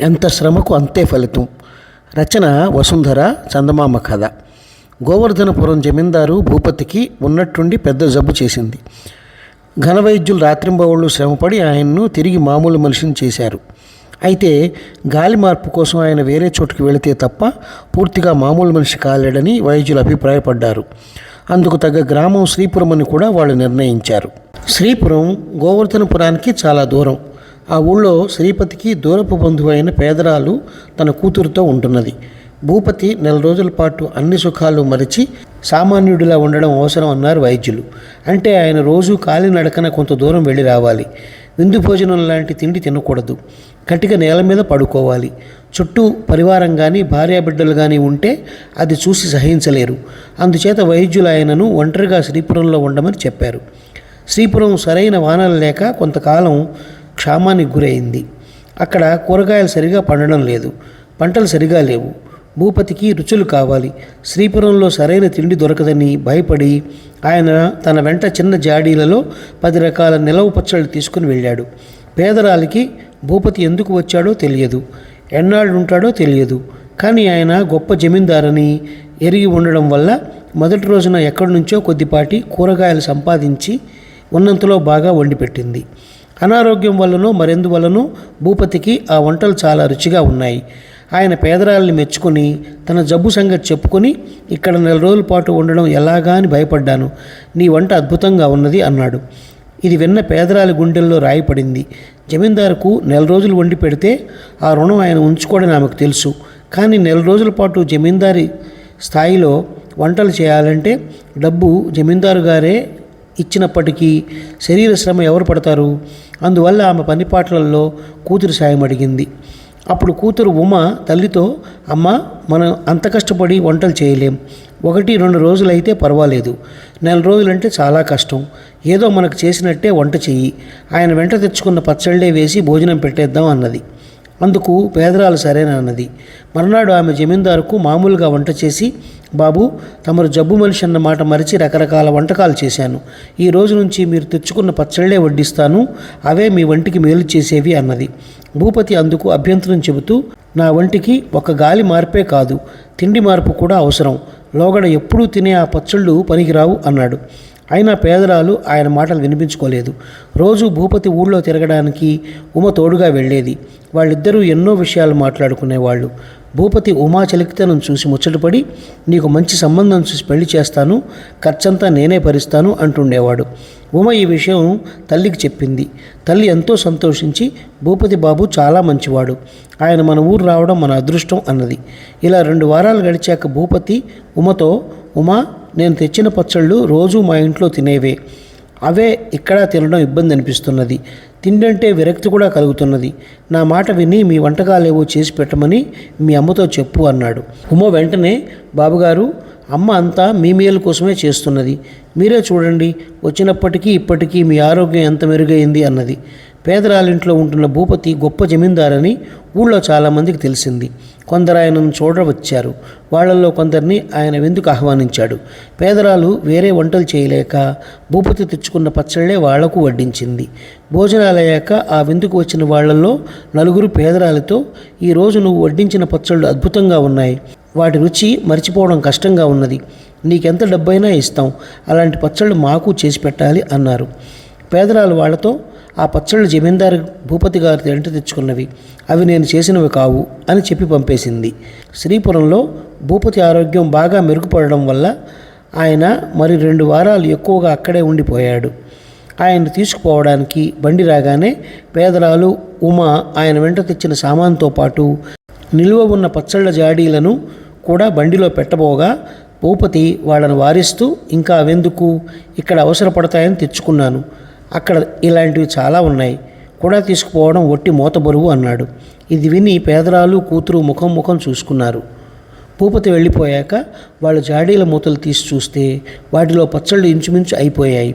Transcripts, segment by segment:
ఎంత శ్రమకు అంతే ఫలితం. రచన వసుంధర చందమామ కథ. గోవర్ధనపురం జమీందారు భూపతికి ఉన్నట్టుండి పెద్ద జబ్బు చేసింది. ఘనవైద్యులు రాత్రింబవళ్ళు శ్రమపడి ఆయన్ను తిరిగి మామూలు మనిషిని చేశారు. అయితే గాలి మార్పు కోసం ఆయన వేరే చోటుకి వెళితే తప్ప పూర్తిగా మామూలు మనిషి కాలేడని వైద్యులు అభిప్రాయపడ్డారు. అందుకు తగ్గ గ్రామం శ్రీపురం అని కూడా వాళ్ళు నిర్ణయించారు. శ్రీపురం గోవర్ధనపురానికి చాలా దూరం. ఆ ఊళ్ళో శ్రీపతికి దూరపు బంధువు అయిన పేదరాలు తన కూతురుతో ఉంటున్నది. భూపతి నెల రోజుల పాటు అన్ని సుఖాలు మరిచి సామాన్యుడిలా ఉండడం అవసరం అన్నారు వైద్యులు. అంటే ఆయన రోజు కాలినడకన కొంత దూరం వెళ్ళి రావాలి. విందు భోజనం లాంటి తిండి తినకూడదు. కటిక నేల మీద పడుకోవాలి. చుట్టూ పరివారం కానీ భార్యాబిడ్డలు కానీ ఉంటే అది చూసి సహించలేరు. అందుచేత వైద్యులు ఆయనను ఒంటరిగా శ్రీపురంలో ఉండమని చెప్పారు. శ్రీపురం సరైన వానలు లేక కొంతకాలం క్షామానికి గురైంది. అక్కడ కూరగాయలు సరిగా పండడం లేదు. పంటలు సరిగా లేవు. భూపతికి రుచులు కావాలి. శ్రీపురంలో సరైన తిండి దొరకదని భయపడి ఆయన తన వెంట చిన్న జాడీలలో పది రకాల నిలవ పచ్చళ్ళు తీసుకుని వెళ్ళాడు. పేదరాలికి భూపతి ఎందుకు వచ్చాడో తెలియదు. ఎన్నాళ్ళు ఉంటాడో తెలియదు. కానీ ఆయన గొప్ప జమీందారని ఎరిగి ఉండడం వల్ల మొదటి రోజున ఎక్కడి నుంచో కొద్దిపాటి కూరగాయలు సంపాదించి ఉన్నంతలో బాగా వండిపెట్టింది. అనారోగ్యం వల్లనో మరెందువల్లనో భూపతికి ఆ వంటలు చాలా రుచిగా ఉన్నాయి. ఆయన పేదరాల్ని మెచ్చుకొని తన జబ్బు సంగతి చెప్పుకొని ఇక్కడ నెల రోజుల పాటు ఉండడం ఎలాగా అని భయపడ్డాను. నీ వంట అద్భుతంగా ఉన్నది అన్నాడు. ఇది విన్న పేదరాలి గుండెల్లో రాయిపడింది జమీందారుకు నెల రోజులు వండి పెడితే ఆ రుణం ఆయన ఉంచుకోవడం ఆమెకు తెలుసు. కానీ నెల రోజుల పాటు జమీందారి స్థాయిలో వంటలు చేయాలంటే డబ్బు జమీందారు గారే ఇచ్చినప్పటికీ శరీర శ్రమ ఎవరు పడతారు? అందువల్ల ఆమె పనిపాట్లలో కూతురు సాయం అడిగింది. అప్పుడు కూతురు ఉమ తల్లితో అమ్మ మనం అంత కష్టపడి వంటలు చేయలేం. ఒకటి రెండు రోజులైతే పర్వాలేదు. నెల రోజులంటే చాలా కష్టం. ఏదో మనకు చేసినట్టే వంట చెయ్యి. ఆయన వెంట తెచ్చుకున్న పచ్చళ్ళే వేసి భోజనం పెట్టేద్దాం అన్నది. అందుకు పేదరాలు సరేనన్నది మర్నాడు ఆమె జమీందారుకు మామూలుగా వంట చేసి బాబు తమరు జబ్బు మనిషి అన్న మాట మరిచి రకరకాల వంటకాలు చేశాను. ఈ రోజు నుంచి మీరు తెచ్చుకున్న పచ్చళ్ళే వడ్డిస్తాను. అవే మీ వంటికి మేలు చేసేవి అన్నది. భూపతి అందుకు అభ్యంతరం చెబుతూ నా వంటికి ఒక గాలి మార్పే కాదు తిండి మార్పు కూడా అవసరం. లోగడ ఎప్పుడూ తినే ఆ పచ్చళ్ళు పనికిరావు అన్నాడు. అయినా పేదరాలు ఆయన మాటలు వినిపించుకోలేదు. రోజు భూపతి ఊళ్ళో తిరగడానికి ఉమ తోడుగా వెళ్ళేది. వాళ్ళిద్దరూ ఎన్నో విషయాలు మాట్లాడుకునేవాళ్ళు. భూపతి ఉమా చలికితనం చూసి ముచ్చటపడి నీకు మంచి సంబంధం చూసి పెళ్ళి చేస్తాను ఖర్చంతా నేనే భరిస్తాను అంటుండేవాడు. ఉమ ఈ విషయం తల్లికి చెప్పింది. తల్లి ఎంతో సంతోషించి భూపతి బాబు చాలా మంచివాడు. ఆయన మన ఊరు రావడం మన అదృష్టం అన్నది. ఇలా రెండు వారాలు గడిచాక భూపతి ఉమతో ఉమా నేను తెచ్చిన పచ్చళ్ళు రోజు మా ఇంట్లో తినేవే. అవే ఇక్కడ తినడం ఇబ్బంది అనిపిస్తున్నది. తిండంటే విరక్తి కూడా కలుగుతున్నది. నా మాట విని మీ వంటకాలేవో చేసి పెట్టమని మీ అమ్మతో చెప్పు అన్నాడు. ఉమ వెంటనే బాబుగారు అమ్మ అంతా మీ మేలు కోసమే చేస్తున్నది. మీరే చూడండి వచ్చినప్పటికీ ఇప్పటికీ మీ ఆరోగ్యం ఎంత మెరుగైంది అన్నది. పేదరాలింట్లో ఉంటున్న భూపతి గొప్ప జమీందారని ఊళ్ళో చాలామందికి తెలిసింది. కొందరు ఆయనను చూడవచ్చారు. వాళ్ళల్లో కొందరిని ఆయన వెందుకు ఆహ్వానించాడు. పేదరాలు వేరే వంటలు చేయలేక భూపతి తెచ్చుకున్న పచ్చళ్ళే వాళ్ళకు వడ్డించింది. భోజనాలయ్యాక ఆ విందుకు వచ్చిన వాళ్ళల్లో నలుగురు పేదరాలతో ఈరోజు నువ్వు వడ్డించిన పచ్చళ్ళు అద్భుతంగా ఉన్నాయి. వాటి రుచి మర్చిపోవడం కష్టంగా ఉన్నది. నీకెంత డబ్బైనా ఇస్తాం. అలాంటి పచ్చళ్ళు మాకు చేసి పెట్టాలి అన్నారు. పేదరాలు వాళ్ళతో ఆ పచ్చళ్ళు జమీందారు భూపతి గారి వెంట తెచ్చుకున్నవి. అవి నేను చేసినవి కావు అని చెప్పి పంపేసింది. శ్రీపురంలో భూపతి ఆరోగ్యం బాగా మెరుగుపడడం వల్ల ఆయన మరి రెండు వారాలు ఎక్కువగా అక్కడే ఉండిపోయాడు. ఆయన తీసుకుపోవడానికి బండి రాగానే పేదరాలు ఉమా ఆయన వెంట తెచ్చిన సామాన్తో పాటు నిల్వ ఉన్న పచ్చళ్ళ జాడీలను కూడా బండిలో పెట్టబోగా భూపతి వాళ్ళను వారిస్తూ ఇంకా అవెందుకు ఇక్కడ అవసరపడతాయని తెచ్చుకున్నాను. అక్కడ ఇలాంటివి చాలా ఉన్నాయి. కూడా తీసుకుపోవడం ఒట్టి మూత బరువు అన్నాడు. ఇది విని పేదరాలు కూతురు ముఖం ముఖం చూసుకున్నారు. భూపతి వెళ్ళిపోయాక వాళ్ళు జాడీల మూతలు తీసి చూస్తే వాటిలో పచ్చళ్ళు ఇంచుమించు అయిపోయాయి.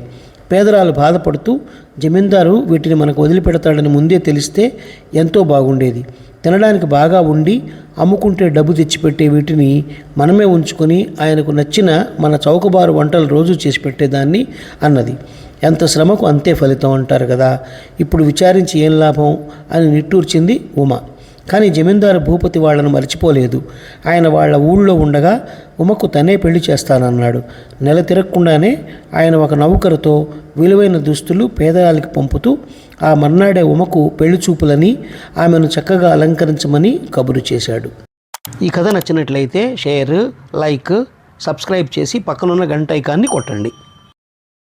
పేదరాలు బాధపడుతూ జమీందారు వీటిని మనకు వదిలిపెడతాడని ముందే తెలిస్తే ఎంతో బాగుండేది. తినడానికి బాగా ఉండి అమ్ముకుంటే డబ్బు తెచ్చిపెట్టే వీటిని మనమే ఉంచుకొని ఆయనకు నచ్చిన మన చౌకబారు వంటలు రోజు చేసి పెట్టేదాన్ని అన్నది. ఎంత శ్రమకు అంతే ఫలితం అంటారు కదా. ఇప్పుడు విచారించి ఏం లాభం? అని నిట్టూర్చింది ఉమ. కానీ జమీందారు భూపతి వాళ్ళను మర్చిపోలేదు. ఆయన వాళ్ళ ఊళ్ళో ఉండగా ఉమకు తనే పెళ్ళి చేస్తానన్నాడు. నెల తిరగకుండానే ఆయన ఒక నౌకరుతో విలువైన దుస్తులు పేదరాలకి పంపుతూ ఆ మర్నాడే ఉమకు పెళ్ళి చూపులని ఆమెను చక్కగా అలంకరించమని కబురు చేశాడు. ఈ కథ నచ్చినట్లయితే షేర్ లైక్ సబ్స్క్రైబ్ చేసి పక్కనున్న గంట ఐకాన్ని కొట్టండి.